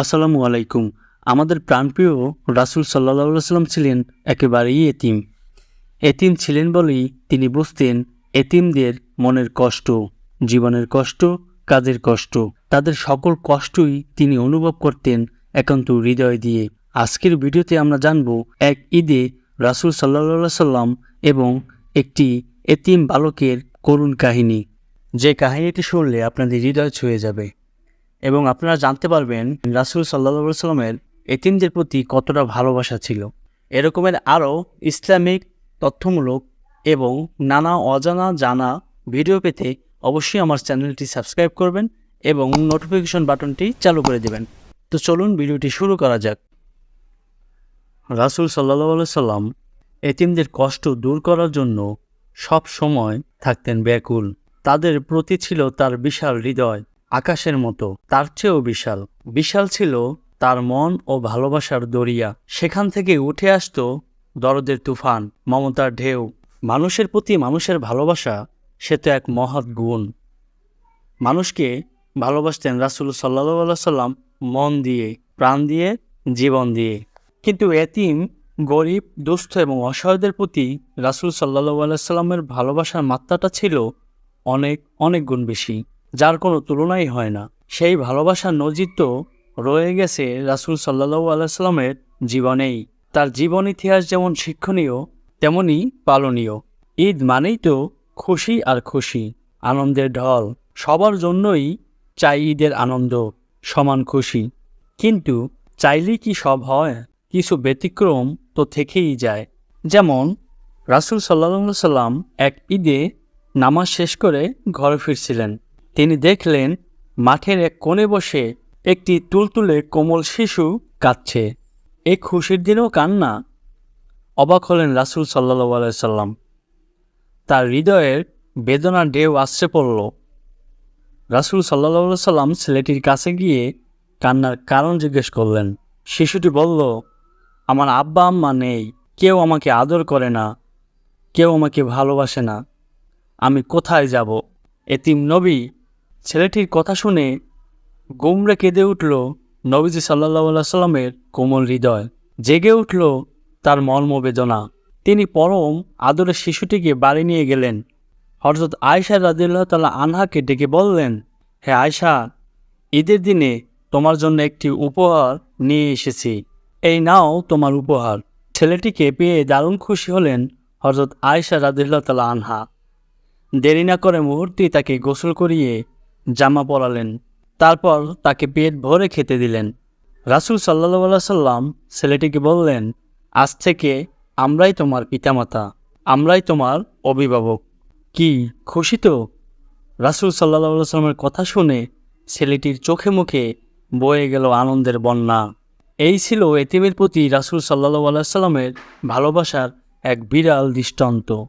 আসসালামু আলাইকুম। আমাদের প্রাণপ্রিয় রাসুল সাল্লাহ সাল্লাম ছিলেন একেবারেই এতিম। এতিম ছিলেন বলেই তিনি বুঝতেন এতিমদের মনের কষ্ট, জীবনের কষ্ট, কাজের কষ্ট। তাদের সকল কষ্টই তিনি অনুভব করতেন একান্ত হৃদয় দিয়ে। আজকের ভিডিওতে আমরা জানব এক ঈদে রাসুল সাল্লাহ সাল্লাম এবং একটি এতিম বালকের করুণ কাহিনী। যে কাহিনীটি শুনলে আপনাদের হৃদয় ছুঁয়ে যাবে। এবং আপনারা জানতে পারবেন রাসুল সাল্লা সাল্লামের এতিমদের প্রতি কতটা ভালোবাসা ছিল। এরকমের আরও ইসলামিক, তথ্যমূলক এবং নানা অজানা জানা ভিডিও পেতে অবশ্যই আমার চ্যানেলটি সাবস্ক্রাইব করবেন এবং নোটিফিকেশন বাটনটি চালু করে দেবেন। তো চলুন ভিডিওটি শুরু করা যাক। রাসুল সাল্লাহ সাল্লাম এতিমদের কষ্ট দূর করার জন্য সব সময় থাকতেন ব্যাকুল। তাদের প্রতি ছিল তার বিশাল হৃদয়। আকাশের মতো, তার চেয়েও বিশাল। বিশাল ছিল তার মন ও ভালোবাসার দরিয়া। সেখান থেকে উঠে আসতো দরদের তুফান, মমতার ঢেউ। মানুষের প্রতি মানুষের ভালোবাসা, সে তো এক মহৎ গুণ। মানুষকে ভালোবাসতেন রাসুল সাল্লাহ সাল্লাম মন দিয়ে, প্রাণ দিয়ে, জীবন দিয়ে। কিন্তু এতিম, গরিব, দুস্থ এবং অসহায়দের প্রতি রাসুল সাল্লাহ সাল্লামের ভালোবাসার মাত্রাটা ছিল অনেক অনেক গুণ বেশি। যার কোনো তুলনাই হয় না। সেই ভালোবাসার নজির তো রয়ে গেছে রাসুল সাল্লাহু আলাইস্লামের জীবনেই। তার জীবন ইতিহাস যেমন শিক্ষণীয় তেমনই পালনীয়। ঈদ মানেই তো খুশি আর খুশি, আনন্দের ঢল। সবার জন্যই চাই ঈদের আনন্দ, সমান খুশি। কিন্তু চাইলেই কি সব হয়? কিছু ব্যতিক্রম তো থেকেই যায়। যেমন, রাসুল সাল্লাহ সাল্লাম এক ঈদে নামাজ শেষ করে ঘরে ফিরছিলেন। তিনি দেখলেন মাঠের এক কোণে বসে একটি তুলতুলে কোমল শিশু কাঁদছে। এই খুশির দিনেও কান্না। অবাক হলেন রাসুল সাল্লাহ আলাইসাল্লাম তার হৃদয়ের বেদনার ঢেউ আসছে পড়ল। রাসুল সাল্লাহ সাল্লাম ছেলেটির কাছে গিয়ে কান্নার কারণ জিজ্ঞেস করলেন। শিশুটি বলল, আমার আব্বা আম্মা নেই, কেউ আমাকে আদর করে না, কেউ আমাকে ভালোবাসে না। আমি কোথায় যাব? এতিম নবী ছেলেটির কথা শুনে গুমরে কেঁদে উঠল নবীজি সাল্লাহ সাল্লামের কোমল হৃদয়। জেগে উঠল তার মর্মবেদনা তিনি পরম আদরের শিশুটিকে বাড়ি নিয়ে গেলেন। হরজত আয়সা রাদিল্লাহ তাল্লাহ আনহাকে ডেকে বললেন, হে আয়সা ঈদের দিনে তোমার জন্য একটি উপহার নিয়ে এসেছি। এই নাও তোমার উপহার। ছেলেটিকে পেয়ে দারুণ খুশি হলেন হরজত আয়সা রাদিল্লাহ তাল্লাহ আনহা। দেরি না করে মুহূর্তেই তাকে গোসল করিয়ে জামা পরালেন। তারপর তাকে পেট ভরে খেতে দিলেন। রাসুল সাল্লাহ সাল্লাম ছেলেটিকে বললেন, আজ থেকে আমরাই তোমার পিতামাতা, আমরাই তোমার অভিভাবক। কি, খুশি তো? রাসুল সাল্লাহ সাল্লামের কথা শুনে ছেলেটির চোখে মুখে বয়ে গেল আনন্দের বন্যা। এই ছিল এতিমের প্রতি রাসুল সাল্লাহ সাল্লামের ভালোবাসার এক বিরাল দৃষ্টান্ত।